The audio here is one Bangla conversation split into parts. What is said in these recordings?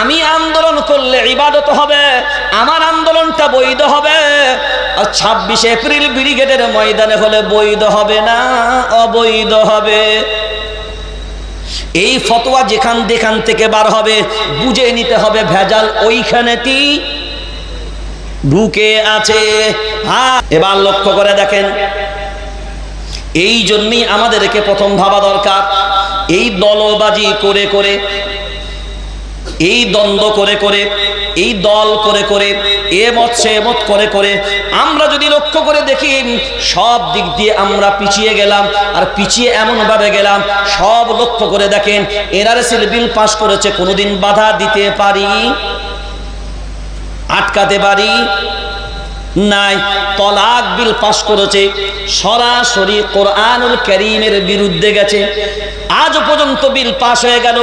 আমি আন্দোলন করলে ইবাদত হবে, আমার আন্দোলনটা বৈধ হবে। আর ছাব্বিশে এপ্রিল ব্রিগেডের ময়দানে হলে বৈধ হবে না, অবৈধ হবে। এই ফতোয়া যেখান যেখান থেকে বার হবে, বুঝে নিতে হবে ভেজাল ওইখানেটি ঢুকে আছে। হ্যাঁ এবার লক্ষ্য করে দেখেন, এই জন্যই আমাদেরকে প্রথম ভাবা দরকার। এই দলবাজি করে করে এই দ্বন্দ্ব করে করে, এই দল করে করে, এ মত সে মত করে করে, আমরা যদি লক্ষ্য করে দেখি, সব দিক দিয়ে আমরা পিছিয়ে গেলাম আর পিছিয়ে এমনভাবে গেলাম, সব লক্ষ্য করে দেখেন, এনআরএসির বিল পাশ করেছে, কোনোদিন বাধা দিতে পারি, আটকাতে পারি নাই, তলাক বিল পাশ করেছে, সরাসরি কোরআনুল করিমের বিরুদ্ধে গেছে আজ পর্যন্ত বিল পাশ হয়ে গেল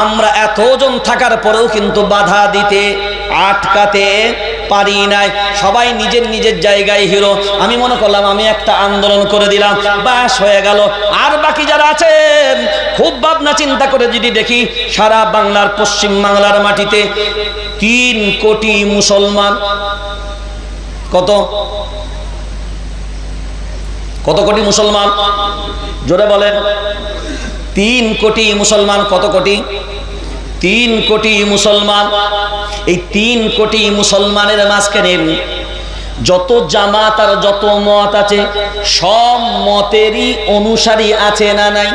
আমরা এতজন থাকার পরেও কিন্তু বাধা দিতে, আটকাতে পারি নাই। সবাই নিজের নিজের জায়গায় হিরো। আমি মনে করলাম, আমি একটা আন্দোলন করে দিলাম, বাস হয়ে গেল। আর বাকি যারা আছেন, খুব ভাবনা চিন্তা করে যদি দেখি, সারা বাংলার পশ্চিম বাংলার মাটিতে তিন কোটি মুসলমান। কত? কত কোটি মুসলমান? জোরে বলেন। তিন কোটি মুসলমান, কত কোটি? তিন কোটি মুসলমান। এই তিন কোটি মুসলমানের মাঝখানে যত জামাত আর যত মত আছে, সব মতেরই অনুসারী আছে না নাই?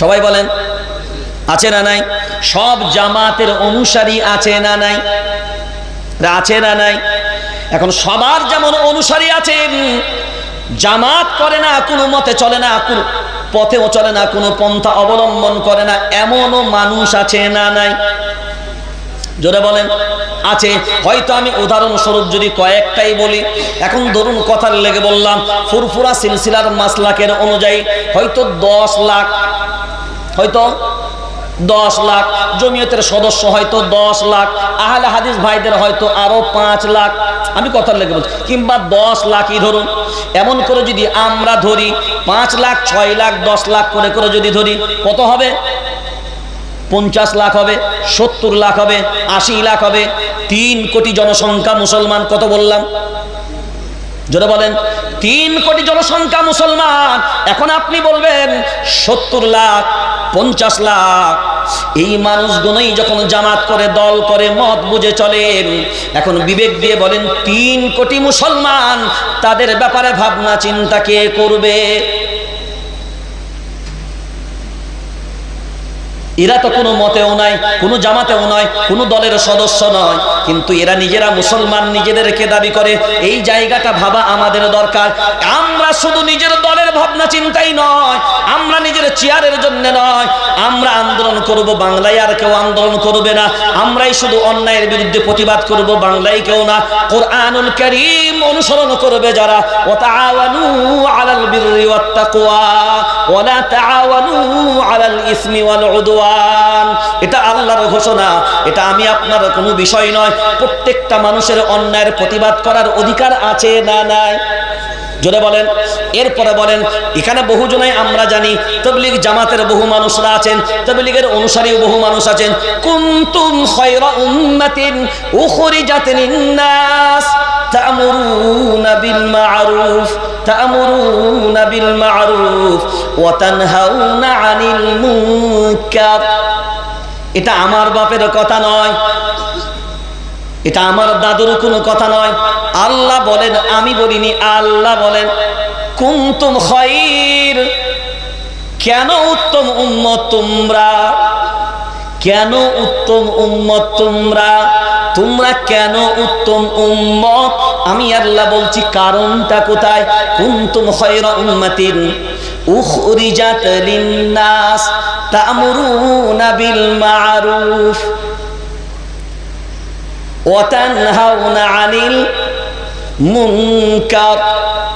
সবাই বলেন, আছে না নাই? সব জামাতের অনুসারী আছে না নাই? আছে না নাই? এখন সবার যেমন অনুসারী আছেন, জামাত করে না, কোনো মতে চলে না পথেও চলে না, কোনো পন্থা অবলম্বন করে না, এমনও মানুষ আছে না নাই? জোরে বলেন, আছে। হয়তো আমি উদাহরণস্বরূপ যদি কয়েকটাই বলি, এখন ধরুন কথার লেগে বললাম, ফুরফুরা সিলসিলার মাসলাকের অনুযায়ী হয়তো দশ লাখ, হয়তো দশ লাখ, জমিয়তের সদস্য হয়তো দশ লাখ, আহলে হাদিস ভাইদের হয়তো আরও পাঁচ লাখ। আমি কথার লেগে বলছি, কিংবা দশ লাখই ধরুন, এমন করে যদি আমরা ধরি, পাঁচ লাখ, ছয় লাখ, দশ লাখ করে করে যদি ধরি, কত হবে? পঞ্চাশ লাখ হবে, সত্তর লাখ হবে, আশি লাখ হবে, তিন কোটি জনসংখ্যা মুসলমান, কত বললাম? জোরে বলেন তিন কোটি জনসংখ্যা মুসলমান। এখন আপনি বলবেন, সত্তর লাখ, পঞ্চাশ লাখ। এই মানুষগুলোই যখন জামাত করে, দল করে, মত বুঝে চলেন, এখন বিবেক দিয়ে বলেন, তিন কোটি মুসলমান, তাদের ব্যাপারে ভাবনা চিন্তা কে করবে? এরা তো কোনো মতেও নাই, কোনো জামাতেও নয়, কোনো দলের সদস্য নয়। কিন্তু এরা নিজেরা মুসলমান, নিজেদেরকে দাবি করে, এই জায়গাটা ভাবা আমাদের দরকার। আমরা শুধু নিজের দলের ভাবনা চিন্তাই নয়, আমরা নিজের চেয়ারের জন্য নয়। আমরা আন্দোলন করব বাংলায়, আর কেউ আন্দোলন করবে না। আমরাই শুধু অন্যায়ের বিরুদ্ধে প্রতিবাদ করব, বাংলায় কেউ না। কোরআনুল করিম অনুসরণ করবে যারা ও তাআওয়ানু আলাল বিররি ওয়াত তাকওয়া ওয়া লা তাআওয়ানু আলাল ইসমি ওয়াল কোরআন এটা আল্লাহর ঘোষণা। এটা আমি আপনার কোনো বিষয় নয়। প্রত্যেকটা মানুষের অন্যায়ের প্রতিবাদ করার অধিকার আছে না নাই? জোরে বলেন। এরপরে বলেন, এখানে বহুজনে আমরা জানি, তবলিগ জামাতের বহু মানুষরা আছেন, তবলিগের অনুসারীও বহু মানুষ আছেন। কুন্তুম খয়রা উম্মাতিন উখরিজাতিন নাস তা'মুরুনা বিল মা'রুফ, তা'মুরুনা বিল মা'রুফ। এটা আমার বাপের কথা নয়। এটা আমার দাদুর কোনো কথা নয়। আল্লাহ বলেন, আমি বলিনি, আল্লাহ বলেন, কুন্তুম খয়ির কেন উত্তম উম্ম তোমরা? কেন উত্তম উম্ম তোমরা? তোমরা কেন উত্তম উম্ম আমি আল্লাহ বলছি, কারণটা কোথায়? কুন্তুম খয়রা উম্মাতির মা'রুফ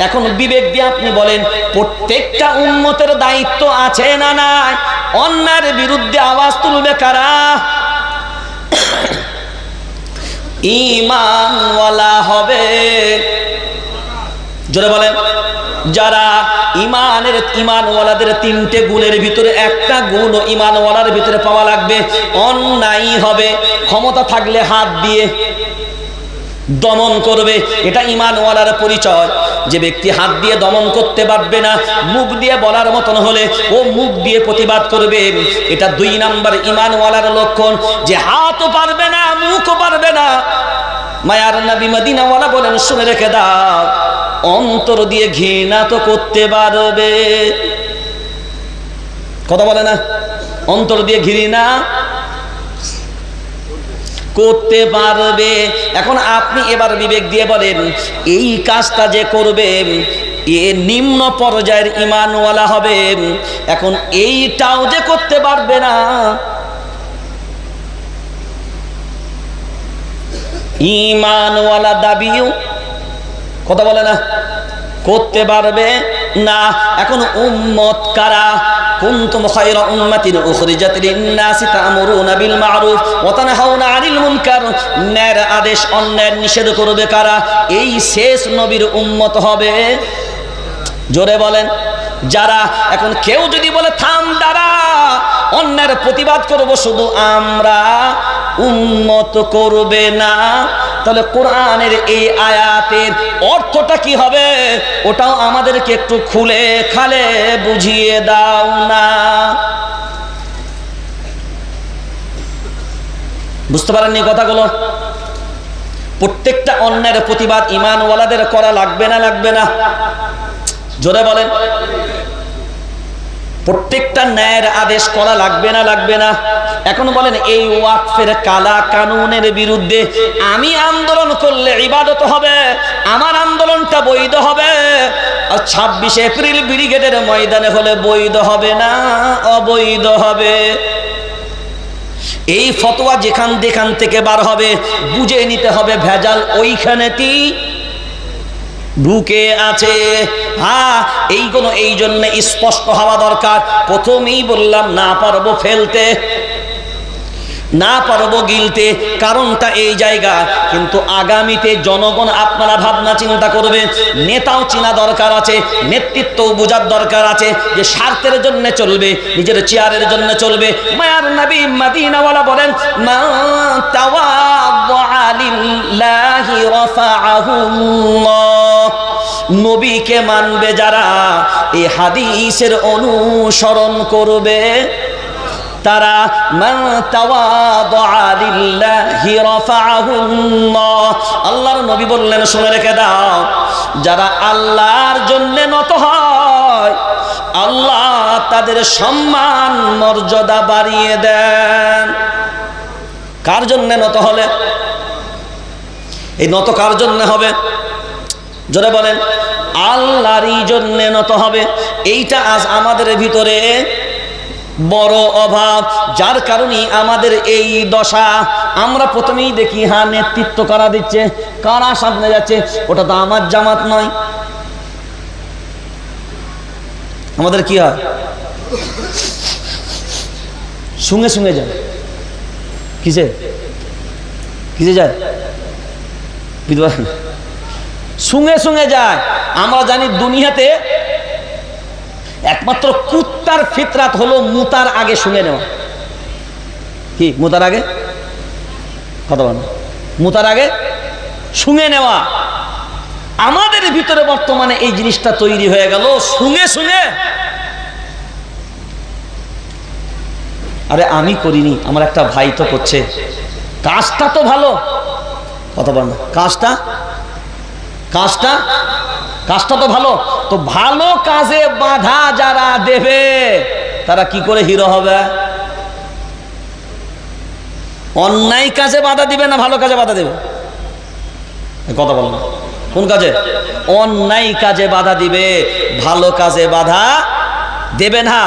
এখন বিবেক দিয়ে আপনি বলেন, প্রত্যেকটা উম্মতের দায়িত্ব আছে না নাই? অন্যায়ের বিরুদ্ধে আওয়াজ তুলবে কারা? ইমানওয়ালা হবে। জোরে বলেন। যারা ইমানের ইমানওয়ালাদের তিনটে গুণের ভিতরে একটা গুণ ও ইমানওয়ালার ভিতরে পাওয়া লাগবে, অন্যায় হবে, ক্ষমতা থাকলে হাত দিয়ে দমন করবে, এটা ইমানওয়ালার পরিচয়। যে ব্যক্তি হাত দিয়ে দমন করতে পারবে না, মুখ দিয়ে বলার মতন হলে ও মুখ দিয়ে প্রতিবাদ করবে, এটা দুই নাম্বার ইমানওয়ালার লক্ষণ। যে হাতও পারবে না, মুখও পারবে না। মায়ার নবী মদিনাওয়ালা বলেন, শুনে রেখে দাও। অন্তর দিয়ে ঘৃণা তো করতে পারবে। কথা বলে না? অন্তর দিয়ে ঘৃণা করতে পারবে। এখন আপনি এবার বিবেক দিয়ে বলেন, এই কাজটা যে করবে এ নিম্ন পর্যায়ের ইমানওয়ালা হবে এখন এইটাও যে করতে পারবে না। ইমানওয়ালা দাবিও কথা বলে না। করতে পারবে না। এখন উম্মত কারা? কুনতুম খায়রা উম্মাতিন উখরিজাত লিন-নাসি তা'মুরুনা বিল মা'রুফ ওয়া তানহাউনা 'আনিল মুনকার। ন্যায়ের আদেশ অন্যায়ের নিষেধ করবে কারা? এই শেষ নবীর উম্মত হবে। জোরে বলেন। যারা এখন কেউ যদি বলে, থাম দাঁড়া অন্যের প্রতিবাদ করব শুধু আমরা। উন্মত করবে না। তাহলে কোরআনের এই আয়াতের অর্থটা কি হবে? ওটাও আমাদেরকে একটু খুলে খালে বুঝিয়ে দাও না। বুঝতে পারেননি কথাগুলো? প্রত্যেকটা অন্যের প্রতিবাদ ইমানওয়ালাদের করা লাগবে না লাগবে না? জোরে বলেন। প্রত্যেকটা ন্যায়ের আদেশ করা লাগবে না লাগবে না। এখন বলেন, এই ওয়াকফের কালা কানুনের বিরুদ্ধে আমি আন্দোলন করলে ইবাদত হবে, আমার আন্দোলনটা বৈধ হবে। আর ছাব্বিশে এপ্রিল ব্রিগেডের ময়দানে হলে বৈধ হবে না, অবৈধ হবে। এই ফতোয়া যেখান যেখান থেকে বার হবে, বুঝে নিতে হবে ভেজাল, ওইখানেতেই ঢুকে আছে। হ্যাঁ এইগুলো এই জন্য স্পষ্ট হওয়া দরকার। প্রথমেই বললাম না পারব ফেলতে। না পারব গিলতে, কারণটা এই জায়গা। কিন্তু আগামীতে জনগণ আপনারা ভাবনা চিন্তা করবে, নেতাও চিনা দরকার আছে, নেতৃত্বও বোঝার দরকার আছে যে স্বার্থের জন্য চলবে, নিজের চেয়ারের জন্য চলবে। মায়ার নবী মাদিনাওয়ালা বলেন নবীকে মানবে যারা এই হাদিসের অনুসরণ করবে। তারা আল্লাহর নবী বললেন, শুনে রেখে দাও, যারা আল্লাহর জন্য নত হয়, আল্লাহ তাদের সম্মান, মর্যাদা বাড়িয়ে দেন। কার জন্য নত হলে? এই নত কার জন্য হবে? জোরে বলেন, আল্লাহরই জন্যে নত হবে। এইটা আজ আমাদের ভিতরে বড় অভাব। যার কারণে আমাদের এই দশা। আমরা প্রথমেই দেখি হ্যাঁ নেতৃত্ব করা দিচ্ছে, কারা সামনে যাচ্ছে, ওটা তো আমার জামাত নয়। আমাদের কি হয়? শুঙে শুঙে যায়। কিসে? কিসে যায়? শুঙে শুঙে যায়। আমরা জানি দুনিয়াতে একমাত্র কুত্তার ফিতরাত হলো মুতার আগে শুনে নেওয়া। কি, মুতার আগে? কথা বলেন। মুতার আগে শুনে নেওয়া। আমাদের ভিতরে বর্তমানে এই জিনিসটা তৈরি হয়ে গেল, শুনে শুনে। আরে আমি করিনি, আমার একটা ভাই তো করছে। কাজটা তো ভালো। কথা বলেন কাজটা? কাজটা? কাজটা তো ভালো। তো ভালো কাজে বাধা যারা দেবে, তারা কি করে হিরো হবে? অন্যায় কাজে বাধা দিবে না ভালো কাজে বাধা দেবে? কথা বলো কোন কাজে? অন্যায় কাজে বাধা দিবে, ভালো কাজে বাধা দেবে না।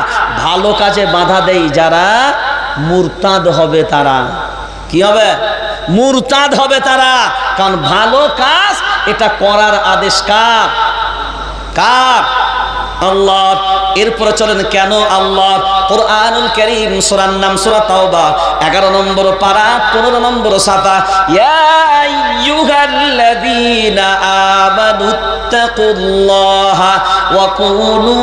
ভালো কাজে বাধা দেই যারা মুরতাদ হবে তারা। কি হবে? মুরতাদ হবে তারা। কারণ ভালো কাজ, এটা করার আদেশ কার? কার আল্লাহ, এরপরে চলেন, কেন আল্লাহ? কোরআনুল কারীম, সূরার নাম সূরা তাওবা। 11 নম্বর পারা 15 নম্বর সাফা। ইয়া আইয়ুহাল্লাযীনা আমানুত্তাকুল্লাহা ওয়া কুনু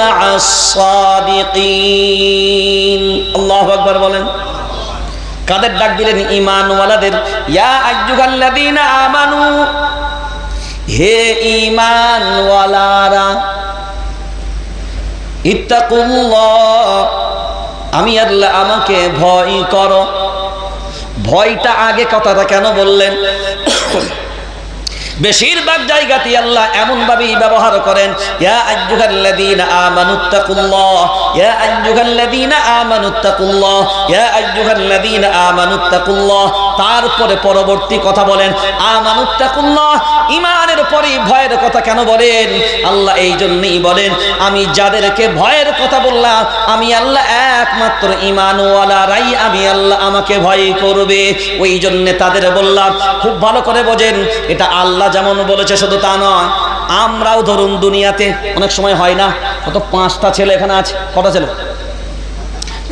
মা'আস সাদিকিন আল্লাহু আকবার বলেন। কাদের ডাক দিলেন? ইমানওয়ালাদের ইয়া আইয়ুহাল্লাযীনা আমানু হে ইমানওয়ালারা ইত্তাকুল্লাহ, আমি আল্লাহ আমাকে ভয় করো। ভয়টা আগে কথাটা কেন বললেন? বেশিরভাগ জায়গাতে আল্লাহ এমন ভাবেই ব্যবহার করেন তারপরে পরবর্তী কথা বলেন পরে ভয়ের কথা কেন বলেন? আল্লাহ এই জন্যই বলেন, আমি যাদেরকে ভয়ের কথা বললাম, আমি আল্লাহ একমাত্র ঈমানওয়ালারাই আমি আল্লাহ, আমাকে ভয় করবে। ওই জন্যে তাদের বললাম, খুব ভালো করে বোঝেন, এটা আল্লাহ যেমন বলেছে শুধু তা নয়, আমরাও ধরুন দুনিয়াতে, অনেক সময় হয় না, কত পাঁচটা ছেলে এখানে আছে? কটা ছেলে?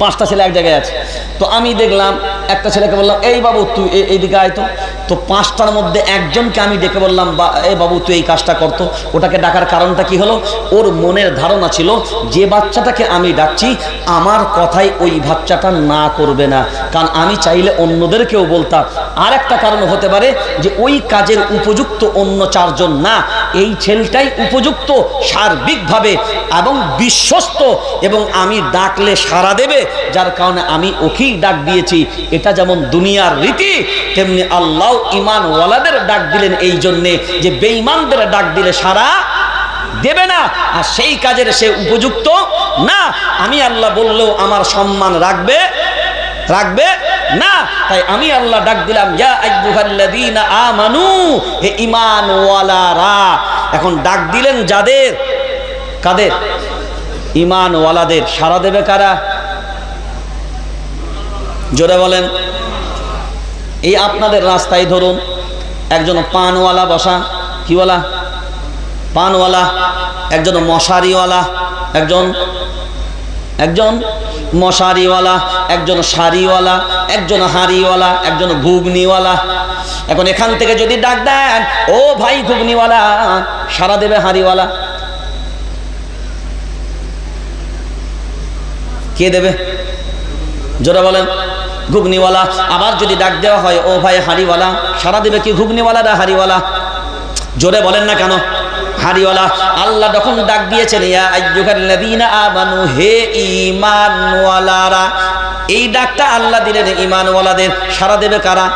পাঁচটা ছেলে এক জায়গায় আছে। তো আমি দেখলাম একটা ছেলেকে বললাম, এই বাবু, তুই এইদিকে আয় তো। তো পাঁচটার মধ্যে একজনকে আমি ডেকে বললাম, বা এই বাবু, তুই এই কাজটা করতো ওটাকে ডাকার কারণটা কি হলো? ওর মনের ধারণা ছিল, যে বাচ্চাটাকে আমি ডাকছি, আমার কথাই ওই বাচ্চাটা না করবে না। কারণ আমি চাইলে অন্যদেরকেও বলতাম। আর একটা কারণ হতে পারে যে, ওই কাজের উপযুক্ত অন্য চারজন না, এই ছেলেটাই উপযুক্ত সার্বিকভাবে এবং বিশ্বস্ত এবং আমি ডাকলে সাড়া দেবে, যার কারণে আমি ওকেই ডাক দিয়েছি। এটা যেমন দুনিয়ার রীতি, তেমনি আল্লাহ ইমানওয়ালাদের ডাক দিলেন এই জন্যে যে বেঈমানদের ডাক দিলে সারা দেবে না। আর সেই কাজের সে উপযুক্ত না। আমি আল্লাহ বললেও আমার সম্মান রাখবে রাখবে না। তাই আমি আল্লাহ ডাক দিলাম, ইয়া আইয়ুহাল্লাযীনা আমানু হে ঈমানওয়ালারা। এখন ডাক দিলেন যাদের? কাদের? ঈমানওয়ালাদের। সারা দেবে কারা? জোরে বলেন, এই আপনাদের রাস্তায় ধরুন, একজন পানওয়ালা বসা কিওয়ালা পানওয়ালা, একজন মশারিওয়ালা, একজন একজন মশারিওয়ালা, একজন শাড়িওয়ালা একজন হাড়িওয়ালা, একজন ঘুগনিওয়ালা। এখন এখান থেকে যদি ডাক দেন, ও ভাই ঘুগনিওয়ালা, সারা দেবে হাড়িওয়ালা। কে দেবে? জোরে বলেন। ঘুগনিওয়ালা। আবার যদি ডাক দেওয়া হয়, ও ভাই, হাড়িওয়ালা, সারা দেবে কি ঘুগনিওয়ালা রা হাড়িওয়ালা? জোরে বলেন না কেন? হাড়িওয়ালা, আল্লাহ যখন ডাক দিয়েছেন, ইয়া হে ঈমানওয়ালারা, এই ডাকটা আল্লাহ দিলেন ইমানওয়ালাদের সারা দেবে কারা?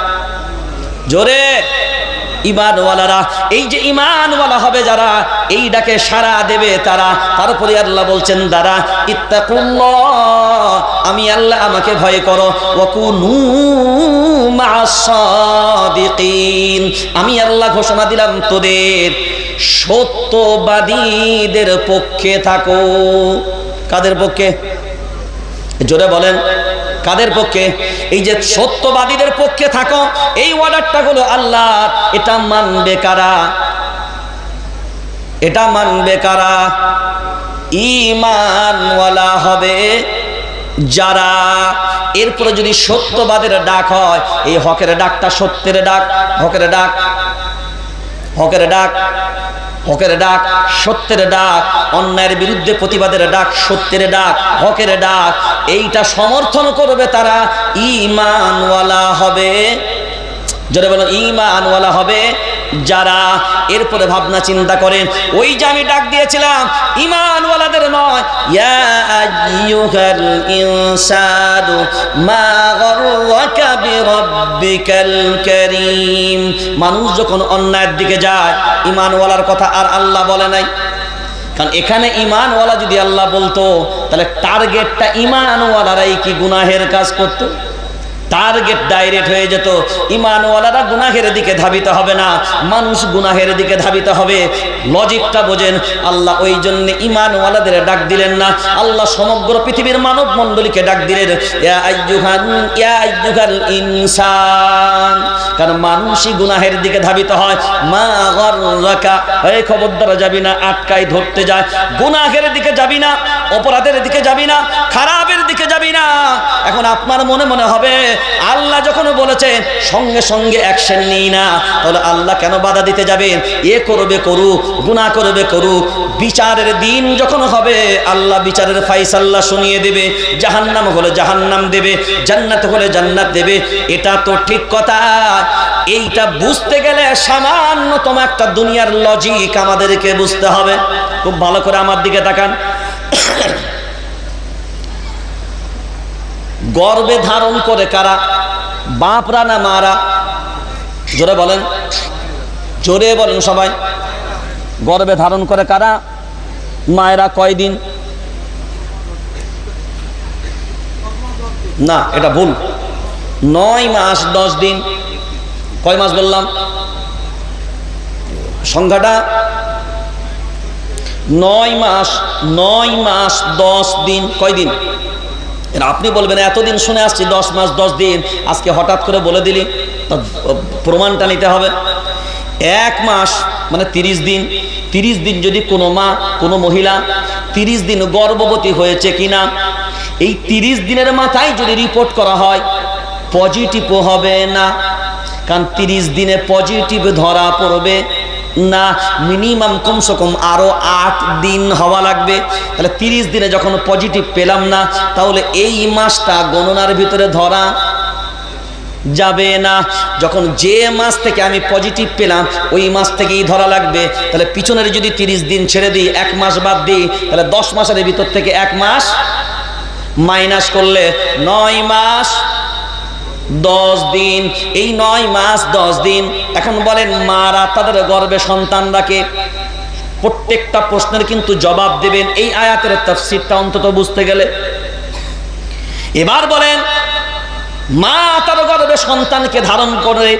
জোরে। ইমানওয়ালারা, এই যে ইমানওয়ালা হবে যারা, এই ডাকে সারা দেবে তারা। তারপরে আল্লাহ বলছেন দ্বারা ইত্তাকুল্লাহ, আমি আল্লাহ আমাকে ভয় করো। সাদিকিন, আমি আল্লাহ ঘোষণা দিলাম তোদের সত্যবাদীদের পক্ষে থাকো। কাদের পক্ষে? জোরে বলেন। কাদের পক্ষে? এই যে সত্যবাদীদের পক্ষে থাকো, এই অর্ডারটা হলো আল্লাহ এটা মানবে কারা? এটা মানবে কারা? ইমানওয়ালা হবে যারা। এরপরে যদি সত্যবাদের ডাক হয়, এই হকের ডাকটা সত্যের ডাক, হকের ডাক হকের ডাক। হকের ডাক, সত্যের ডাক, অন্যায়ের বিরুদ্ধে প্রতিবাদের ডাক, সত্যের ডাক, হকের ডাক। এইটা সমর্থন করবে তারা ইমানওয়ালা হবে। যারা বলো ইমানওয়ালা হবে। যারা এরপরে ভাবনা চিন্তা করেন ওই যে আমি ডাক দিয়েছিলাম, ইমানওয়ালাদের নয় মা মানুষ যখন অন্যায়ের দিকে যায়, ইমানওয়ালার কথা আর আল্লাহ বলে নাই। কারণ এখানে ইমানওয়ালা যদি আল্লাহ বলতো, তাহলে টার্গেটটা ইমানওয়ালারাই কি গুনাহের কাজ করতো? টার্গেট ডাইরেক্ট হয়ে যেত। ইমানওয়ালারা গুনাহের দিকে ধাবিত হবে না। মানুষ গুনাহের দিকে ধাবিত হবে। লজিকটা বোঝেন, আল্লাহ ওই জন্য ইমানওয়ালাদের ডাক দিলেন না। আল্লাহ সমগ্র পৃথিবীর মানব মণ্ডলীকে ডাক দিলেন ইনসান। কারণ মানুষই গুনাহের দিকে ধাবিত হয়। মা এই খবরদার, যাবি না আটকাই ধরতে যায় গুনাহের দিকে যাবি না, অপরাধের দিকে যাবি না, খারাপের দিকে যাবি না। এখন আপনার মনে মনে হবে, আল্লাহ যখন বলেছে, সঙ্গে সঙ্গে অ্যাকশন নিই না, তাহলে আল্লাহ কেন বাধা দিতে যাবে? এ করবে করুক গুণা করবে করুক, বিচারের দিন যখন হবে, আল্লাহ বিচারের ফাইসাল্লাহ শুনিয়ে দেবে, জাহান্নাম হলে জাহান্নাম দেবে, জান্নাত হলে জান্নাত দেবে, এটা তো ঠিক কথা। এইটা বুঝতে গেলে সামান্যতম একটা দুনিয়ার লজিক আমাদেরকে বুঝতে হবে। খুব ভালো করে আমার দিকে তাকান। গর্বে ধারণ করে কারা? বাপরা না মারা? জোরে বলেন। জোরে বলেন সবাই। গর্বে ধারণ করে কারা? মায়েরা কয়দিন? না, এটা ভুল। নয় মাস, দশ দিন। কয় মাস বললাম? সংখ্যাটা? নয় মাস নয় মাস, দশ দিন। কয় দিন আপনি বলবেন, এতদিন শুনে আসছি, দশ মাস, দশ দিন, আজকে হঠাৎ করে বলে দিলি প্রমাণটা নিতে হবে। এক মাস মানে তিরিশ দিন তিরিশ দিন যদি কোনো মা, কোনো মহিলা তিরিশ দিন গর্ভবতী হয়েছে কিনা, এই তিরিশ দিনের মাথায় যদি রিপোর্ট করা হয়, পজিটিভও হবে না, কারণ তিরিশ দিনে পজিটিভ ধরা পড়বে। না মিনিমাম কমসে কম আরও আট দিন হওয়া লাগবে। তাহলে তিরিশ দিনে যখন পজিটিভ পেলাম না, তাহলে এই মাসটা গণনার ভিতরে ধরা যাবে না। যখন যে মাস থেকে আমি পজিটিভ পেলাম, ওই মাস থেকেই ধরা লাগবে। তাহলে পিছনের যদি তিরিশ দিন ছেড়ে দিই, এক মাস বাদ দিই, তাহলে দশ মাসের ভিতর থেকে এক মাস মাইনাস করলে নয় মাস দশ দিন, এই নয় মাস দশ দিন। এখন বলেন, মারা তাদের গর্বে সন্তান রাখে প্রত্যেকটা প্রশ্নের কিন্তু জবাব দেবেন। এই আয়াতের তফসিরটা অন্তত বুঝতে গেলে। এবার বলেন, মা তার গর্বে সন্তানকে ধারণ করে।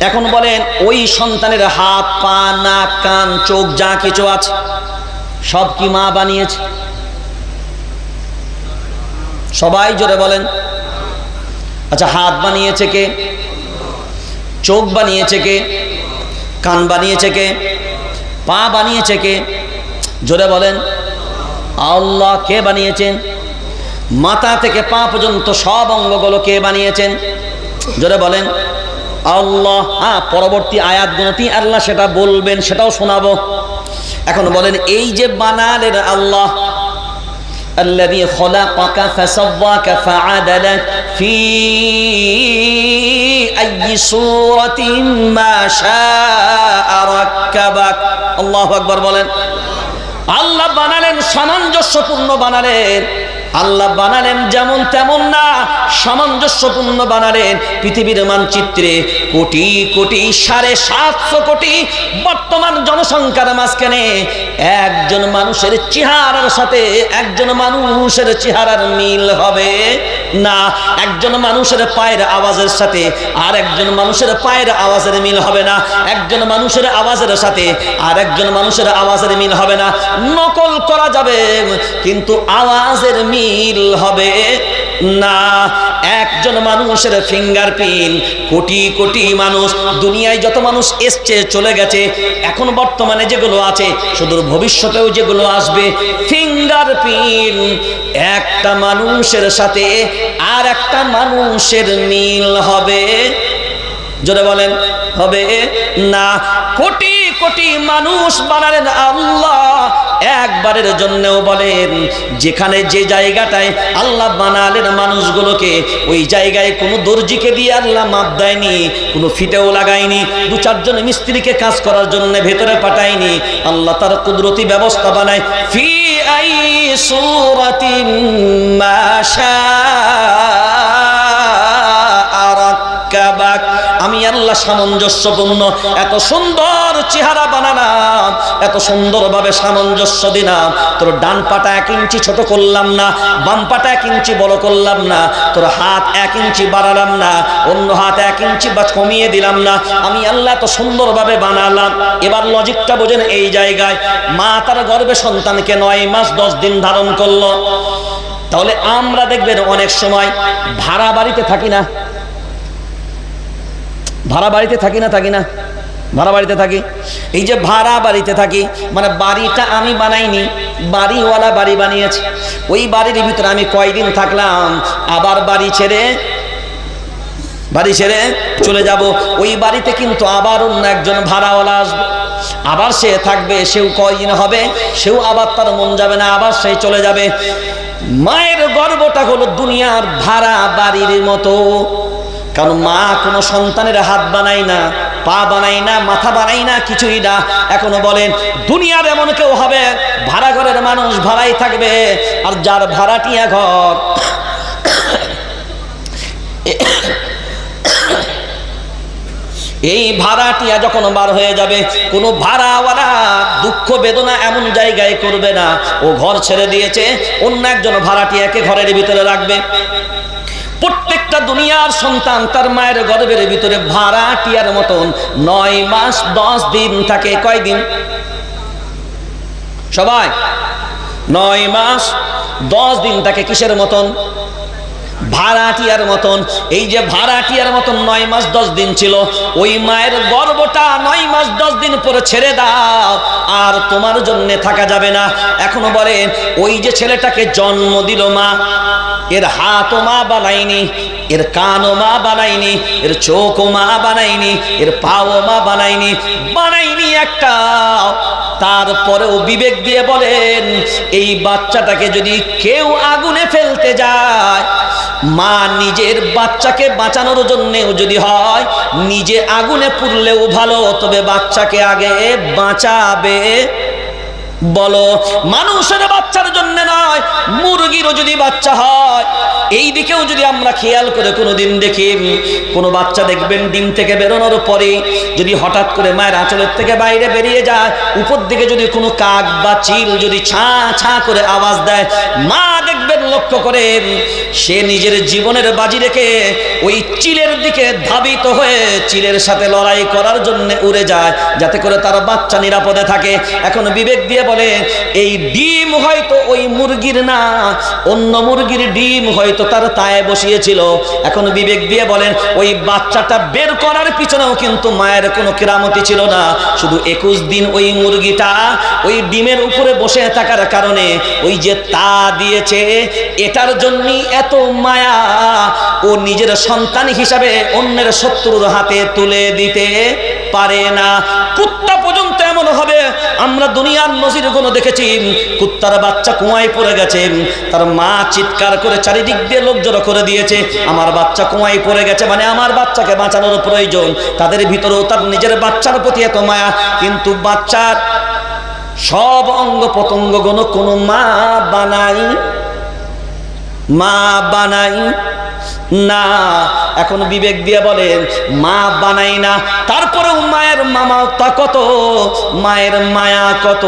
এখন বলেন, ওই সন্তানের হাত, পা, নাক, কান, চোখ, যা কিছু আছে, সব কি মা বানিয়েছে? সবাই জোরে বলেন। আচ্ছা হাত বানিয়েছে কে? চোখ বানিয়েছে কে? কান বানিয়েছে কে? পা বানিয়েছে কে? জোরে বলেন, আল্লাহ কে বানিয়েছেন? মাথা থেকে পা পর্যন্ত সব অঙ্গগুলো কে বানিয়েছেন? জোরে বলেন, আল্লাহ হ্যাঁ পরবর্তী আয়াত আয়াতগুলোতেই আল্লাহ সেটা বলবেন সেটাও শোনাবো। এখন বলেন, এই যে বানালেন আল্লাহ الذي خلقك فسواك فعدلك في أي صورة ما شاء ركبك الله أكبر বলেন আল্লাহ বানালেন সামঞ্জস্যপূর্ণ বানালেন আল্লাহ বানালেন যেমন তেমন না, সামঞ্জস্যপূর্ণ বানালেন পৃথিবীর মানচিত্রে কোটি কোটি, সাড়ে সাতশো কোটি বর্তমান জনসংখ্যার মাঝখানে একজন মানুষের চেহারার সাথে একজন মানুষের চেহারার মিল হবে। না, একজন মানুষের পায়ের আওয়াজের সাথে আর একজন মানুষের পায়ের আওয়াজের মিল হবে না। একজন মানুষের আওয়াজের সাথে আর একজন মানুষের আওয়াজের মিল হবে না। নকল করা যাবে, কিন্তু আওয়াজের মিল হবে। না, একজন মানুষের ফিঙ্গারপ্রিন্ট কোটি কোটি মানুষ, দুনিয়ায় যত মানুষ এসছে, চলে গেছে, এখন বর্তমানে যেগুলো আছে, সুদূর ভবিষ্যতেও যেগুলো আসবে ফিঙ্গারপ্রিন্ট একটা মানুষের সাথে আর একটা মানুষের মিল হবে। জোরে বলেন, হবে না। কোটি কোটি মানুষ বানালেন আল্লাহ একবারের জন্যও বলেন, যেখানে যে জায়গাটায় আল্লাহ বানালেন মানুষগুলোকে, ওই জায়গায় কোনো দর্জিকে দিয়ে আল্লাহ মাপ দেয়নি, কোনো ফিটেও লাগায়নি, দু চারজন মিস্ত্রিকে কাজ করার জন্য ভেতরে পাঠায়নি, আল্লাহ তার কুদরতি ব্যবস্থা বানায়, ফি আই সুরাতিন মাশা আমি আল্লাহ সামঞ্জস্যপূর্ণ। এত সুন্দর চেহারা বানালাম, এত সুন্দরভাবে সামঞ্জস্য দিলাম। তোর ডান পাটা এক ইঞ্চি ছোট করলাম না, বাম পাটা এক ইঞ্চি বড় করলাম না, তোর হাত এক ইঞ্চি বাড়ালাম না, অন্য হাত এক ইঞ্চি বা কমিয়ে দিলাম না। আমি আল্লাহ এত সুন্দরভাবে বানালাম। এবার লজিকটা বোঝেন এই জায়গায়। মা তার গর্বে সন্তানকে নয় মাস দশ দিন ধারণ করল। তাহলে আমরা দেখবেন অনেক সময় ভাড়া বাড়িতে থাকি না। ভাড়া বাড়িতে থাকি না থাকি না। ভাড়া বাড়িতে থাকি। এই যে ভাড়া বাড়িতে থাকি মানে বাড়িটা আমি বানাইনি, বাড়িওয়ালা বাড়ি বানিয়েছে। ওই বাড়ির ভিতরে আমি কয়দিন থাকলাম, আবার বাড়ি ছেড়ে বাড়ি ছেড়ে চলে যাব। ওই বাড়িতে কিন্তু আবার অন্য একজন ভাড়াওয়ালা আসবে। আবার সে থাকবে, সেও কয়দিন হবে, সেও আবার তার মন যাবে না, আবার সে চলে যাবে। মায়ের গর্বটা হলো দুনিয়ার ভাড়া বাড়ির মতো। কারণ মা কোনো সন্তানের হাত বানাই না, পা বানাই না, মাথা বানাই না, কিছুই না। এখনও বলেন, দুনিয়ার এমন কেউ হবে, ভাড়া ঘরের মানুষ ভাড়াই থাকবে, আর যার ভাড়াটিয়া ঘর এই ভাড়াটিয়া যখন বার হয়ে যাবে, কোনো ভাড়াওয়ালা দুঃখ বেদনা এমন জায়গায় করবে না। ও ঘর ছেড়ে দিয়েছে, অন্য একজন ভাড়াটিয়াকে ঘরের ভিতরে রাখবে। প্রত্যেকটা দুনিয়ার সন্তান তার মায়ের গর্বের ভিতরে ভাড়াটিয়ার মতন। নয় মাস, দশ দিন থাকে। কয়দিন? সবাই? নয় মাস, দশ দিন থাকে কিসের মতন? ভাড়াটিয়ার মতন, এই যে ভাড়াটিয়ার মতন নয় মাস দশ দিন ছিল, ওই মায়ের গর্বটা নয় মাস দশ দিন পরে ছেড়ে দাও, আর তোমার জন্য থাকা যাবে না। এখনও বলেন ওই যে ছেলেটাকে জন্ম দিল মা, এর হাতও মা বানায়নি, এর কানও মা বানায়নি, এর চোখও মা বানায়নি, এর পাও মা বানায়নি বানায়নি একটা। তারপরেও বিবেক দিয়ে বলেন, এই বাচ্চাটাকে যদি কেউ আগুনে ফেলতে যায় মা নিজের বাচ্চাকে বাঁচানোর জন্যেও যদি হয়, নিজে আগুনে পুড়লেও ভালো, তবে বাচ্চাকে আগে বাঁচাবে। বলো, মানুষের বাচ্চার জন্য নয়, মুরগিরও যদি বাচ্চা হয় এই দিকেও যদি আমরা খেয়াল করে কোনো দিন দেখি, কোনো বাচ্চা দেখবেন ডিম থেকে বেরোনোর পরে যদি হঠাৎ করে মায়ের আঁচলের থেকে বাইরে বেরিয়ে যায়, উপর দিকে যদি কোনো কাক বা চিল যদি ছা ছা করে আওয়াজ দেয়, মা দেখবেন লক্ষ্য করে সে নিজের জীবনের বাজি রেখে ওই চিলের দিকে ধাবিত হয়ে চিলের সাথে লড়াই করার জন্য উড়ে যায়, যাতে করে তার বাচ্চা নিরাপদে থাকে। এখন বিবেক দিয়ে বলে, এই ডিম হয়তো ওই মুরগির না, অন্য মুরগির ডিম হয়তো তার তায়ে বসিয়েছিল। এখন বিবেক দিয়ে বলেন, ওই বাচ্চাটা বের করার পিছনেও কিন্তু মায়ের কোনো কেরামতি ছিল না। শুধু একুশ দিন ওই মুরগিটা ওই ডিমের উপরে বসে থাকার কারণে ওই যে তা দিয়েছে, এটার জন্যই এত মায়া। ও নিজের সন্তান হিসাবে অন্যের শত্রুর হাতে তুলে দিতে পারে না। কুত্তা পর্যন্ত এমন হবে, আমরা দুনিয়ার নজিরগুলো দেখেছি, কুত্তার বাচ্চা কুয়ায় পড়ে গেছে, তার মা চিৎকার করে চারিদিক দিয়ে লোক জড়ো করে দিয়েছে, আমার বাচ্চা কুয়ায় পড়ে গেছে মানে আমার বাচ্চাকে বাঁচানোর প্রয়োজন, তাদের ভিতরেও তার নিজের বাচ্চার প্রতি এত মায়া, কিন্তু বাচ্চার সব অঙ্গ প্রত্যঙ্গ কোনো মা বানাই মা বানাই না। এখন বিবেক দিয়ে বলেন, মা বানাই না। তারপরেও মায়ের মামাতা কত, মায়ের মায়া কত।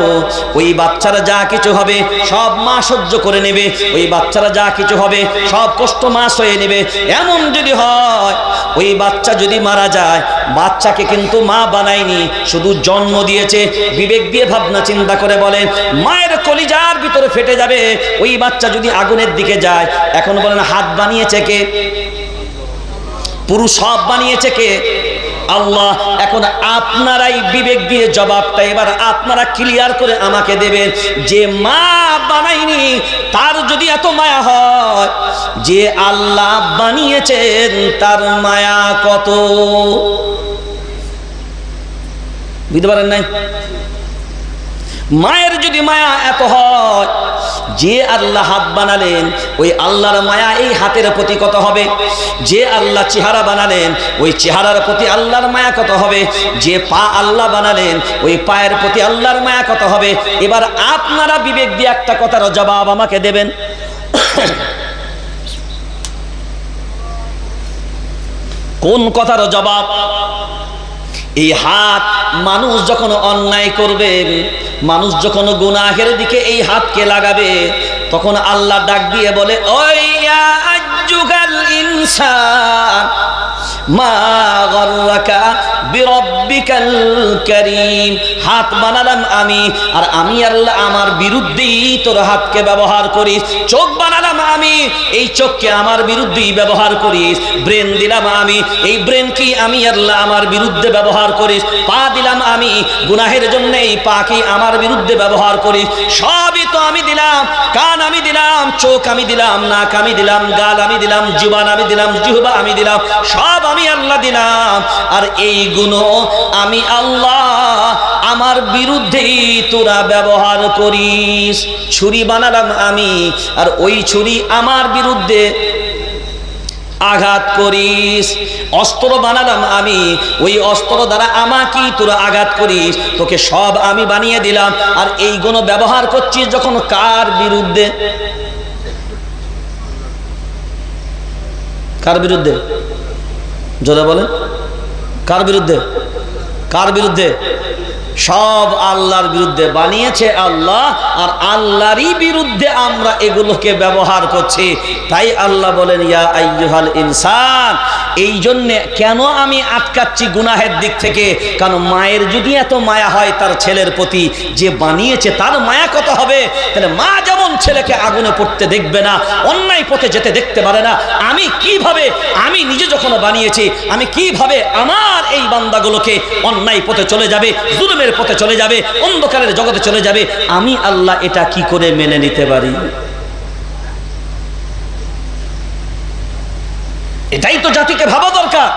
ওই বাচ্চারা যা কিছু হবে সব মা সহ্য করে নেবে। ওই বাচ্চারা যা কিছু হবে সব কষ্ট মা সয়ে নেবে। এমন যদি হয়, ওই বাচ্চা যদি মারা যায় বাচ্চাকে কিন্তু মা বানায়নি, শুধু জন্ম দিয়েছে। বিবেক দিয়ে ভাবনা চিন্তা করে বলেন মায়ের কলিজার ভিতরে ফেটে যাবে। ওই বাচ্চা যদি আগুনের দিকে যায়, এখন বলেন হাত বানিয়েছে কে? পুরুষ সব বানিয়েছে কে? আল্লাহ, এখন আপনারাই বিবেক দিয়ে জবাবটা এবার আপনারা ক্লিয়ার করে আমাকে দেবেন যে মা বানাইনি তার যদি এত মায়া হয়, যে আল্লাহ বানিয়েছেন, তার মায়া কত? বুঝতে পারেন নাই? মায়ের যদি মায়া এত হয় যে আল্লাহ হাত বানালেন, ওই আল্লাহর মায়া এই হাতের প্রতি কত হবে? যে আল্লাহ চেহারা বানালেন, ওই চেহারার প্রতি আল্লাহর মায়া কত হবে? যে পা আল্লাহ বানালেন, ওই পায়ের প্রতি আল্লাহর মায়া কত হবে? এবার আপনারা বিবেক দিয়ে একটা কথার জবাব আমাকে দেবেন। কোন কথার জবাব? এই হাত মানুষ যখন অন্যায় করবে, মানুষ যখন গুনাহের দিকে এই হাতকে লাগাবে, তখন আল্লাহ ডাক দিয়ে বলে ইনসান হাত বানালাম আমি, আর আমি আল্লাহ আমার বিরুদ্ধেই তোর হাতকে ব্যবহার করিস। চোখ বানালাম আমি, এই চোখকে আমার বিরুদ্ধেই ব্যবহার করিস। ব্রেন দিলাম আমি, এই ব্রেন কি আমি আল্লাহ আমার বিরুদ্ধে ব্যবহার করিস। পা দিলাম আমি, গুনাহের জন্য এই পাখি আমার বিরুদ্ধে ব্যবহার করিস। সবই তো আমি দিলাম, কান আমি দিলাম, চোখ আমি দিলাম, নাক আমি দিলাম, গাল আমি দিলাম, জুবান আমি দিলাম, জিহবা আমি দিলাম, সব আমি আল্লাহ দিলাম। আর এই গুণ আমি আল্লাহ আমার বিরুদ্ধেই তোরা ব্যবহার করিস। ছুরি বানালাম আমি, আর ওই ছুরি আমার বিরুদ্ধে আঘাত করিস। অস্ত্র বানালাম আমি, ওই অস্ত্র দ্বারা আমাকেই তোরা আঘাত করিস। তোকে সব আমি বানিয়ে দিলাম। আর এই গুণ ব্যবহার করছিস যখন কার বিরুদ্ধে? কার বিরুদ্ধে? জোরে বলেন। কার বিরুদ্ধে? কার বিরুদ্ধে? সব আল্লাহর বিরুদ্ধে বানিয়েছে আল্লাহ, আর আল্লাহরই বিরুদ্ধে আমরা এগুলোকে ব্যবহার করছি। তাই আল্লাহ বলেন, ইয়া আইয়ুহাল ইনসান, এই জন্যে কেন আমি আটকাচ্ছি গুনাহের দিক থেকে? কারণ মায়ের যদি এত মায়া হয় তার ছেলের প্রতি, যে বানিয়েছে তার মায়া কত হবে? তাহলে মা যেমন ছেলেকে আগুনে পড়তে দেখবে না, অন্যায় পথে যেতে দেখতে পারে না। আমি কীভাবে, আমি নিজে যখন বানিয়েছি, আমি কীভাবে আমার এই বান্দাগুলোকে অন্যায় পথে চলে যাবে? জুলুমের পথে চলে যাবে, অন্ধকারের জগতে চলে যাবে, আমি আল্লাহ এটা কি করে মেনে নিতে পারি? এটাই তো জাতিকে ভাবা দরকার।